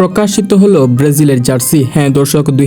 প্রকাশিত হলো ব্রাজিলের জার্সি। হ্যাঁ দর্শক, দুই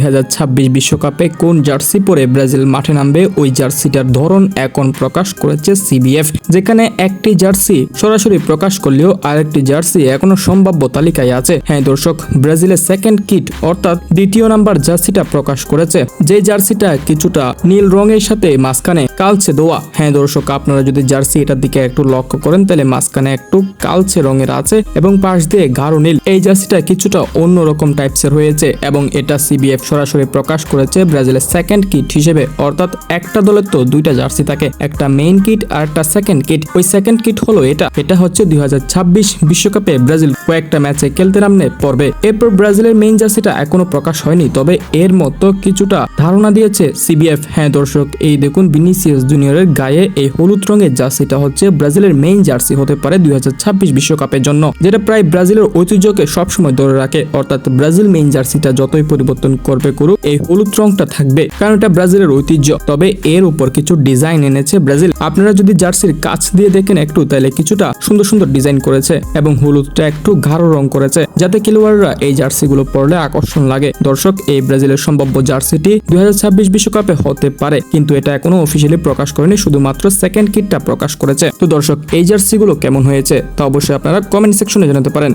বিশ্বকাপে কোন জার্সি পরে ব্রাজিল মাঠে নামবে, ওই জার্সিটার ধরন এখন প্রকাশ করেছে সিবিএফ, যেখানে একটি জার্সি সরাসরি প্রকাশ করলেও আরেকটি জার্সি এখনও সম্ভাব্য তালিকায় আছে। হ্যাঁ দর্শক, ব্রাজিলের সেকেন্ড কিট অর্থাৎ দ্বিতীয় নাম্বার জার্সিটা প্রকাশ করেছে। যে জার্সিটা কিছুটা নীল রঙের সাথে মাঝখানে কালচে দোয়া। হ্যাঁ দর্শক, আপনারা যদি জার্সি এটার দিকে একটু লক্ষ্য করেন, তাহলে মাঝখানে একটু কালচে রঙের আছে এবং পাশ দিয়ে গাঢ় নীল। এই জার্সিটা কিছুটা অন্যরকম টাইপসের হয়েছে এবং এটা সিবিএফ সরাসরি প্রকাশ করেছে ব্রাজিলের সেকেন্ড কিট হিসেবে। অর্থাৎ একটা দলের তো দুইটা জার্সি থাকে, একটা মেইন কিট আর একটা সেকেন্ড কিট ওই সেকেন্ড কিট হলো এটা। এটা হচ্ছে দুই বিশ্বকাপে ব্রাজিল কয়েকটা ম্যাচে খেলতে নামনে পড়বে এরপর ব্রাজিলের মেইন জার্সিটা এখনও প্রকাশ হয়নি, তবে এর মতো কিছুটা ধারণা দিয়েছে সিবিএফ হ্যাঁ দর্শক, এই দেখুন ভিনিসিয়াস জুনিয়রের গায়ে এই হলুদ রঙের জার্সিটা হচ্ছে ব্রাজিলের মেইন জার্সি হতে পারে দুই বিশ্বকাপের জন্য, যেটা প্রায় ব্রাজিলের ঐতিহ্যকে সবসময় ধরে রাখে। অর্থাৎ ব্রাজিল মেইন জার্সিটা যতই পরিবর্তন করবে করুক, এই হলুদ রংটা থাকবে, কারণ এটা ব্রাজিলের ঐতিহ্য। তবে এর উপর কিছু ডিজাইন এনেছে ব্রাজিল। আপনারা যদি জার্সির কাছ দিয়ে দেখেন একটু, তাহলে কিছুটা সুন্দর সুন্দর ডিজাইন করেছে এবং হলুদটা একটু গাঢ় রং করেছে, যাতে খেলোয়াড়রা এই জার্সিগুলো পরলে আকর্ষণ লাগে। দর্শক, এই ব্রাজিলের সম্ভাব্য জার্সিটি দুই ছাব্বিশ বিশ্বকাপে হতে পারে, কিন্তু এটা এখনও অফিসিয়ালি প্রকাশ করেনি, শুধুমাত্র সেকেন্ড কিটটা প্রকাশ করেছে। তো দর্শক, এই জার্সিগুলো কেমন হয়েছে তা অবশ্যই আপনারা কমেন্ট সেকশনে জানাতে পারেন।